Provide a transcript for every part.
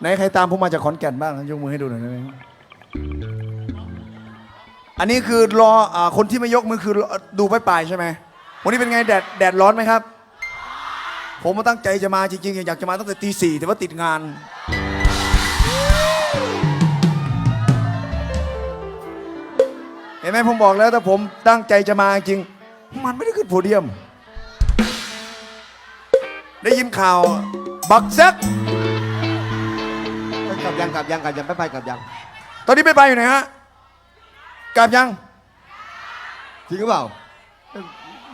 ไหนใครตามผมมาจากขอนแก่นบ้างยกมือให้ดูหน่อยได้ไหมอันนี้คือรออาคนที่ไม่ยกมือคือดูไปปลายๆใช่ไหมวันนี้เป็นไงแดดแดดร้อนไหมครับ ผมมาตั้งใจจะมาจริงๆอยากจะมาตั้งแต่ตีสี่แต่ว่าติดงาน เห็นไหมผมบอกแล้วถ้าผมตั้งใจจะมาจริง มันไม่ได้ขึ้นโพเดียม ได้ยินข่าวบักแซก กลับยังกลับยังกลับยังไปไปกลับยังตอนนี้ไปไปอยู่ไหนฮะกลับยังจริงหรือเปล่า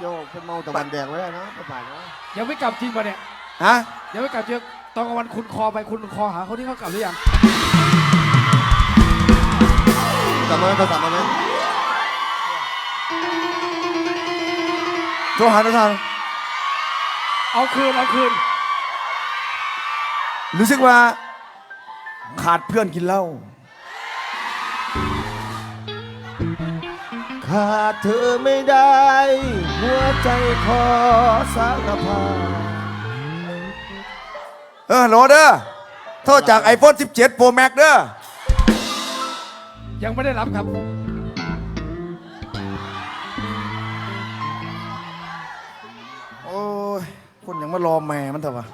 โยกเป็นเมาตะวันแดงไว้นะไปไปนะยังไม่กลับจริงป่ะเนี่ยฮะยังไม่กลับจริงตอนกลางวันคุณคอไปคุณคอหาคนที่เขากลับหรือยังกลับมาโทรศัพท์มาไหมโทรหาโทรศัพท์เอาคืนเอาคืนรู้สึกว่า ขาดเพื่อนกินเหล้า ขาดเธอไม่ได้ หัวใจขอสารภาพเออโหลเด้อโทษจาก iPhone 17 Pro Max เด้อ ยังไม่ได้รับครับ โอ้ย คนยังมารอแม่มันเถอะวะ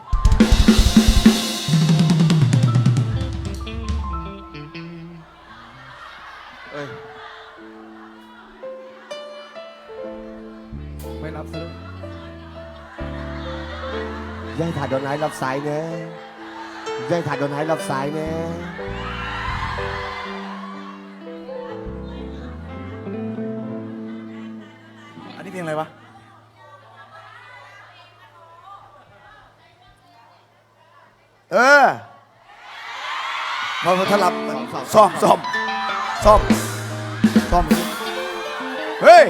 ไม่รับซะด้วยยายถ่ายโดนไห้รับสายเน่ยายถ่ายโดนไห้รับสายเน่อันนี้เพลงอะไรวะ เออพอพอถลับซ่อมซ่อมซ่อมซ่อมเฮ้ย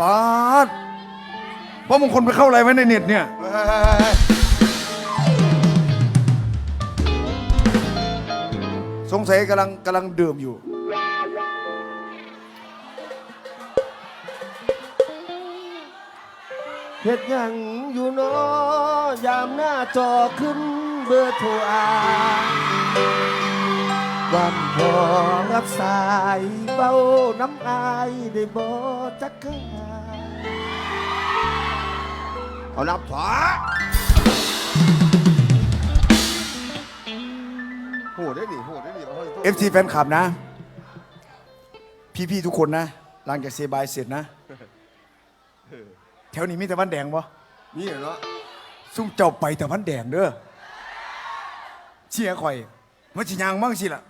ปาดเพราะมงคลไปเข้าอะไรไว้ในเน็ตเนี่ย สงสัยกำลังกำลังดื่มอยู่ เฮ็ดหยังอยู่เนอยามหน้าจอขึ้นเบอร์โทรอา วันพอรับสายเบาน้ำอายได้บ่จักคืเอารับถอโหได้ดิโหได้ดิาให้ FC แฟนคลับนะ พี่ๆทุกคนนะ หลังจากเซบายเสร็จนะ แถวนี้มีแต่วันแดงปะนี่เหรอเนาะซุ่มเจ้าไปแต่วันแดงเด้อเชียร์ข่อยมันสิยางมั่งสิล่ะ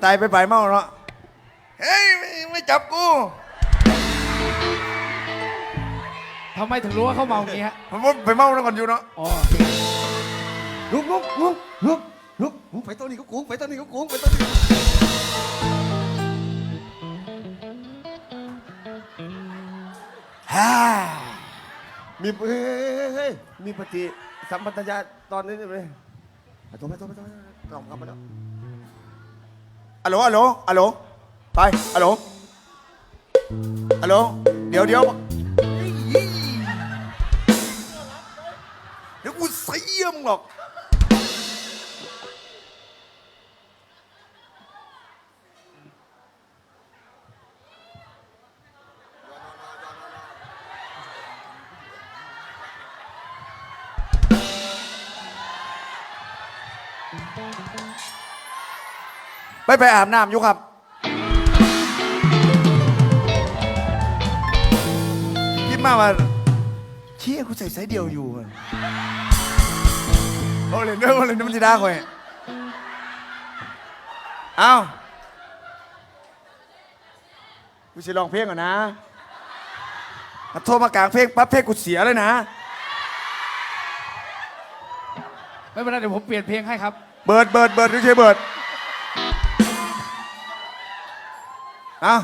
ไตล์ไปไปเมาเนาะ เฮ้ยไม่ไม่จับกู ทำไมถึงรู้ว่าเขาเมาอย่างนี้ฮะผมว่าไปเมาแล้วก่อนอยู่เนาะ อ๋อ ลุกลุกลุกลุกลุกลุกไปตัวนี้ก็กุ้งไปตัวนี้ก็กุ้งไปตัวนี้ฮ่ามีเฮ้ยเฮ้ยเฮ้ยมีปฏิสัมพันธญาตอนนี้ไหมไปตัวไปตัวไปตัวกลับกลับมาแล้ว อัลโหลอัลโหลอัลโหลไปอัลโหลอัลโหลเดี๋ยวเดี๋ยวเดี๋ยวกูเสียมงหรอก Thank you. ไปไปอาบน้ำอยู่ครับ คิดมากว่าเชี่ยกูใส่ไซส์เดียวอยู่อะโอ้เลยเด้อโอ้เลยนึกมันจะด่าข่อยเอากูจะลองเพลงก่อนนะถ้าโทรมากลางเพลงปั๊บเพลงกูเสียเลยนะ ไม่เป็นไรเดี๋ยวผมเปลี่ยนเพลงให้ครับ เบิร์ดเบิร์ดเบิร์ดไม่ใช่เบิร์ด เอา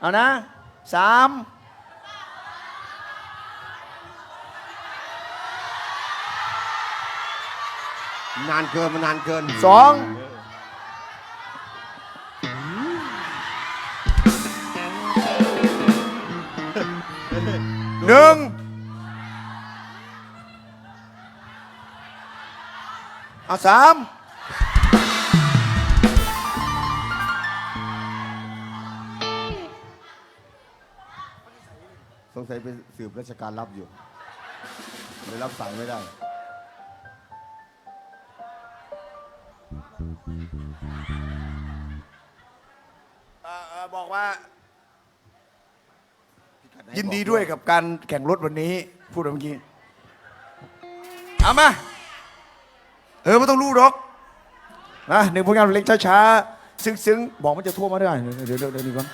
เอานะสามนานเกินมานนานเกินสองหนึ่งเอาสาม สงสัยเป็นสืบราชการรับอยู่เลยรับสายไม่ได้ เอ่อเอ่อบอกว่า ยินดีด้วยกับการแข่งรถวันนี้ พูดเมื่อกี้เอามาเออไม่ต้องรู้หรอกนะหนึ่งผลงานเพลงช้าๆซึ้งๆ บอกมันจะทั่วมาได้เดี๋ยวเดี๋ยวเดี๋ยวเดี๋ยวนี้ก่อน